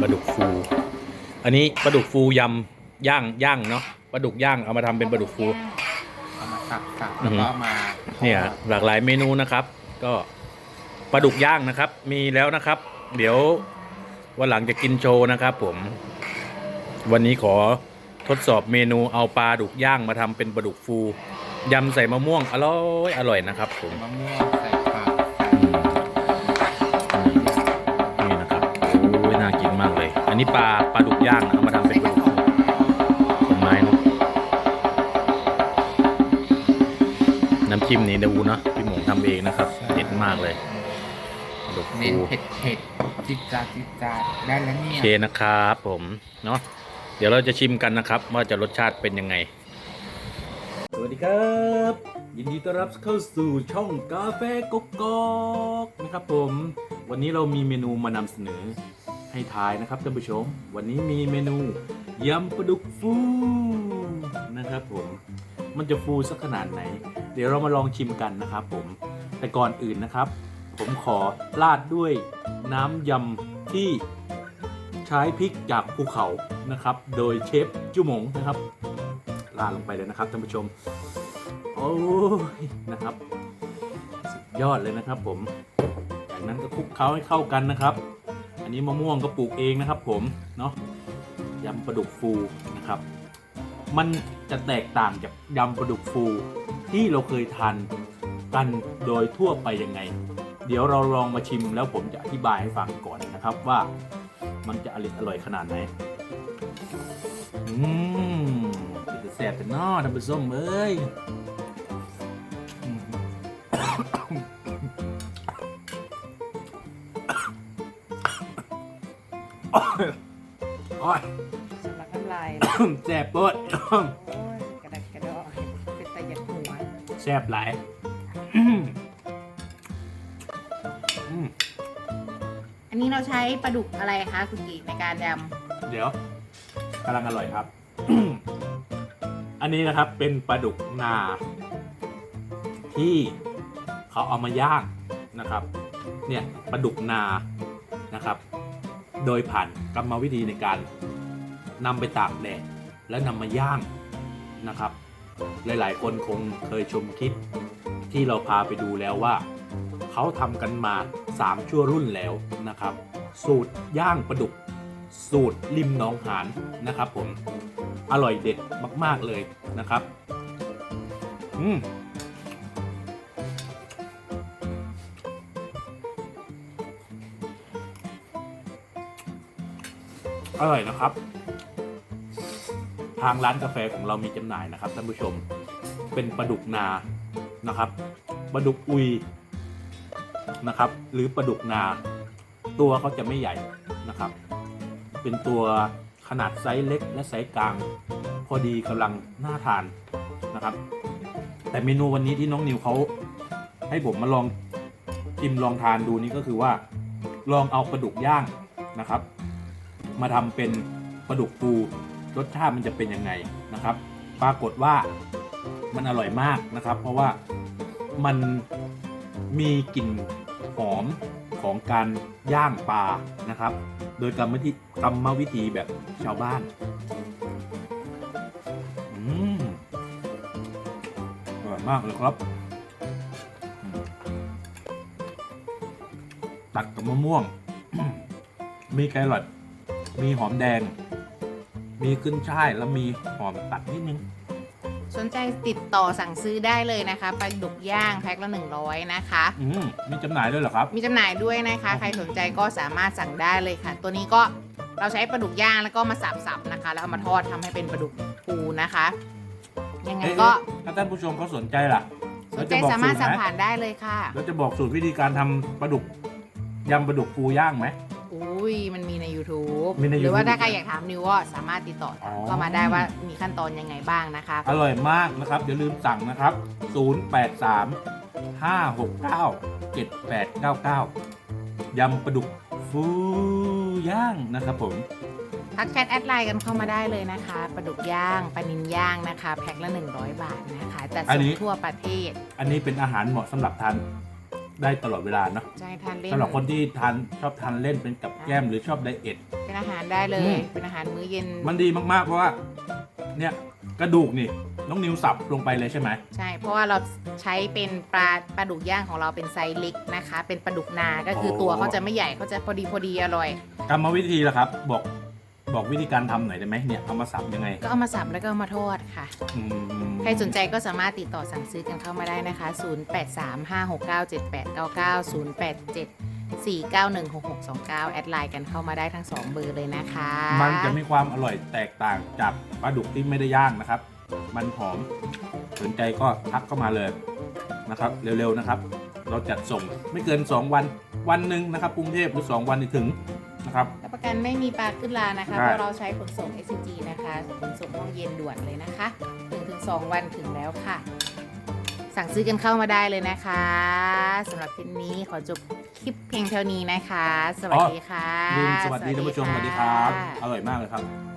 ปลาดุกฟู อันนี้ปลาดุกฟูยำย่างย่างเนาะปลาดุกย่างเอามาทำเป็นปลาดุกฟู เอามาสับสับอืแล้วอฮึก็เอามาเนี่ยหลากหลายเมนูนะครับ ก็ปลาดุกย่างนะครับ มีแล้วนะครับ เดี๋ยววันหลังจะกินโชว์นะครับผม วันนี้ขอทดสอบเมนูเอาปลาดุกย่างมาทำเป็นปลาดุกฟูยำใส่มะม่วงอร่อยอร่อยนะครับผมมะม่วงใส่ผักใส่ อันนี้ปลาปลาดุกย่างนะเอามาทำเป็นปลาดุกฟูของไม้เนอะน้ำจิ้มนี้เดวูเนอะพี่หมงทำเองนะครับเด็ดมากเลยปลาดุกเน้นฟูเผ็ดเผ็ดจิดจาดจิดจาดได้แล้วเนี่โอยเคนะครับผมเนาะเดี๋ยวเราจะชิมกันนะครับ ว่าจะรสชาติเป็นยังไง สวัสดีครับ ยินดีต้อนรับเข้าสู่ช่องกาแฟกกอกนะครับผม วันนี้เรามีเมนูมานำเสนอ ให้ทายนะครับท่านผู้ชม วันนี้มีเมนูยำปลาดุกฟูนะครับผมมันจะฟูสักขนาดไหน เดี๋ยวเรามาลองชิมกันนะครับผมแต่ก่อนอื่นนะครับ ผมขอราดด้วยน้ำยำที่ใช้พริกจากภูเขานะครับ โดยเชฟจุ๋หมงนะครับราดลงไปเลยนะครับท่านผู้ชมโอ้ยนะครับ สุดยอดเลยนะครับผมจากนั้นก็คลุกเคล้าให้เข้ากันนะครับ นนี้มะม่วงก็ปลูกเองนะครับผมเนาะยำปลาดุกฟูนะครับ มันจะแตกต่างจากยำปลาดุกฟูที่เราเคยทานกันโดยทั่วไปยังไง เดี๋ยวเราลองมาชิมแล้วผมจะอธิบายให้ฟังก่อนนะครับว่ามันจะอร่อยอร่อยขนาดไหน อืมเป็นจะแสบแต่นอท่านผู้ชมเอ้ย อ้ยสำลักน้ำลายแสบปวดโอ้ยกระดักกระดอกเป็นตะหยัดหัวแสบหลายอืมอืมอันนี้เราใช้ปลาดุกอะไรคะคุณกีในการยเดี๋ยวกำลังอร่อยครับ อันนี้นะครับเป็นปลาดุกนา ที่เขาเอามาย่างนะครับ เนี่ยปลาดุกนานะครับ โดยผ่านกรรมวิธีในการนำไปตากแดดแล้วนำมาย่างนะครับ หลายๆ คนคงเคยชมคลิปที่เราพาไปดูแล้วว่า เขาทำกันมา 3 ชั่วรุ่นแล้วนะครับ สูตรย่างปลาดุก สูตรริมหนองหานนะครับผม อร่อยเด็ดมาก ๆ เลยนะครับ อืม อร่อยนะครับ ทางร้านกาแฟของเรามีจำหน่ายนะครับท่านผู้ชมเป็นปลาดุกนานะครับปลาดุกอุยนะครับ หรือปลาดุกนา ตัวเขาจะไม่ใหญ่นะครับ เป็นตัวขนาดไซส์เล็กและไซส์กลาง พอดีกำลังน่าทานนะครับ แต่เมนูวันนี้ที่น้องนิวเขาให้ผมมาลองชิมลองทานดูนี่ก็คือว่า ลองเอาปลาดุกย่างนะครับ มาทำเป็นปลาดุกฟูรสชาติมันจะเป็นยังไงนะครับ ปรากฏว่ามันอร่อยมากนะครับ เพราะว่ามันมีกลิ่นหอมของการย่างปลานะครับ โดยกรรมวิธีกรรมวิธีแบบชาวบ้านอืมอร่อยมากเลยครับ ตัดกับมะม่วง มีแครอท มีหอมแดง มีขึ้นช่ายแล้วมีหอมตัดนิดนึงำสนใจติดต่อสั่งซื้อได้เลยนะคะปลาดุกย่างแพ็คละ100 นะคะ อืมมีจำหน่ายด้วยเหรอครับ มีจำหน่ายด้วยนะคะ ใครสนใจก็สามารถสั่งได้เลยค่ะ ตัวนี้ก็เราใช้ปลาดุกย่างแล้วก็มาสับๆนะคะ แล้วเอามาทอดทำให้เป็นปลาดุกฟูนะคะ ยังไงเอ๊ะก็ถ้าท่านผู้ชมเขาสนใจล่ะสนใจสามารถสั่งผ่านได้เลยค่ะ แล้วจะบอกสูตรวิธีการทำปลาดุกยำปลาดุกฟูย่างไหม อุ้ยมันมีใน YouTube มีในหรือว่า YouTube ถ้าใครอยากถามนิวก็สามารถติดต่อออเข้ามาได้ว่ามีขั้นตอนยังไงบ้างนะคะ อร่อยมากนะครับ อย่าลืมสั่งนะครับ 083 569 7899 ยำปลาดุกฟูย่างนะครับผม ทักแชทแอดไลน์กันเข้ามาได้เลยนะคะปลาดุกย่างปลานินย่างนะคะ แพ็คละ 100 บาทนะคะจัดอันส่นี้ งทั่วประเทศ อันนี้เป็นอาหารเหมาะสำหรับทาน ได้ตลอดเวลาเนาะใช่ทานเล่นสำหรับคนที่ทานชอบทานเล่นเป็นกับแก้มหรือชอบไดเอทแกเป็นอาหารได้เลอืย ม เป็นอาหารมื้อเย็นมันดีมากๆเพราะว่า เนี่ยกระดูกนี่น้องนิวสับลงไปเลยใช่ไหม ใช่เพราะว่าเราใช้เป็นปลาปลาดุกย่างของเราเป็นไซส์เล็กนะคะ เป็นปลาดุกนาก็คือตัวเขาจะไม่ใหญ่เขาจะพอดีพอดีอร่อย กรรมวิธีละครับ บอก บอกวิธีการทำหน่อยได้ไหมเนี่ยเอามาสับยังไงก็เอามาสับแล้วก็เอามาทอดค่ะ อืมใครสนใจก็สามารถติดต่อสั่งซื้อกันเข้ามาได้นะคะ 0835697899 087 4916629 แอดไลน์กันเข้ามาได้ทั้ง 2 เบอร์เลยนะคะมันจะมีความอร่อยแตกต่างจากปลาดุกที่ไม่ได้ย่างนะครับ มันหอมสนใจก็ทักเข้ามาเลยนะครับ เร็วๆนะครับ เราจัดส่งไม่เกิน 2 วันวันหนึ่งนะครับกรุงเทพหรือ 2 วันนี่ถึงนะครับรับประ กันไม่มีปลาขึ้นลานะคะใช่เพราะเราใช้ขนส่ง SCG นะคะขนส่งห้องเย็นด่วนเลยนะคะ1ถึง2วันถึงแล้วค่ะ สั่งซื้อกันเข้ามาได้เลยนะคะสำหรับคลิปนี้ขอจบคลิปเพียงเท่านี้นะคะ สวัสดีค่ะลืมสวัสดีท่านผู้ชมสวัสดีครับค่ะอร่อยมากเลยครับ